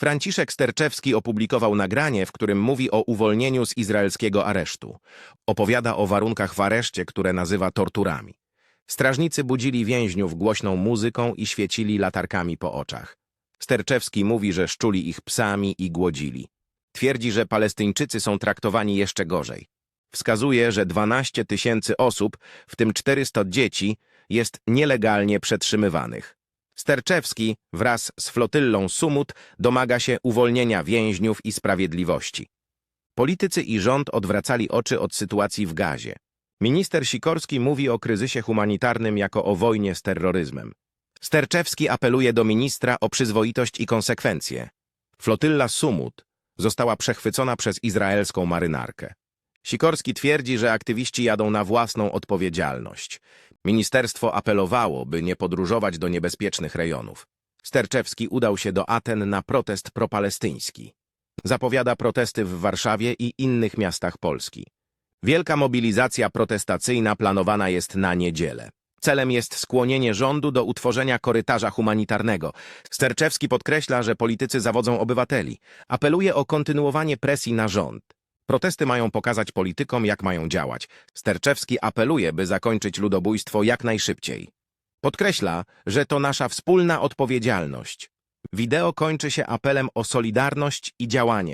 Franciszek Sterczewski opublikował nagranie, w którym mówi o uwolnieniu z izraelskiego aresztu. Opowiada o warunkach w areszcie, które nazywa torturami. Strażnicy budzili więźniów głośną muzyką i świecili latarkami po oczach. Sterczewski mówi, że szczuli ich psami i głodzili. Twierdzi, że Palestyńczycy są traktowani jeszcze gorzej. Wskazuje, że 12 tysięcy osób, w tym 400 dzieci, jest nielegalnie przetrzymywanych. Sterczewski wraz z flotyllą Sumut domaga się uwolnienia więźniów i sprawiedliwości. Politycy i rząd odwracali oczy od sytuacji w Gazie. Minister Sikorski mówi o kryzysie humanitarnym jako o wojnie z terroryzmem. Sterczewski apeluje do ministra o przyzwoitość i konsekwencje. Flotylla Sumut została przechwycona przez izraelską marynarkę. Sikorski twierdzi, że aktywiści jadą na własną odpowiedzialność. Ministerstwo apelowało, by nie podróżować do niebezpiecznych rejonów. Sterczewski udał się do Aten na protest propalestyński. Zapowiada protesty w Warszawie i innych miastach Polski. Wielka mobilizacja protestacyjna planowana jest na niedzielę. Celem jest skłonienie rządu do utworzenia korytarza humanitarnego. Sterczewski podkreśla, że politycy zawodzą obywateli. Apeluje o kontynuowanie presji na rząd. Protesty mają pokazać politykom, jak mają działać. Sterczewski apeluje, by zakończyć ludobójstwo jak najszybciej. Podkreśla, że to nasza wspólna odpowiedzialność. Wideo kończy się apelem o solidarność i działanie.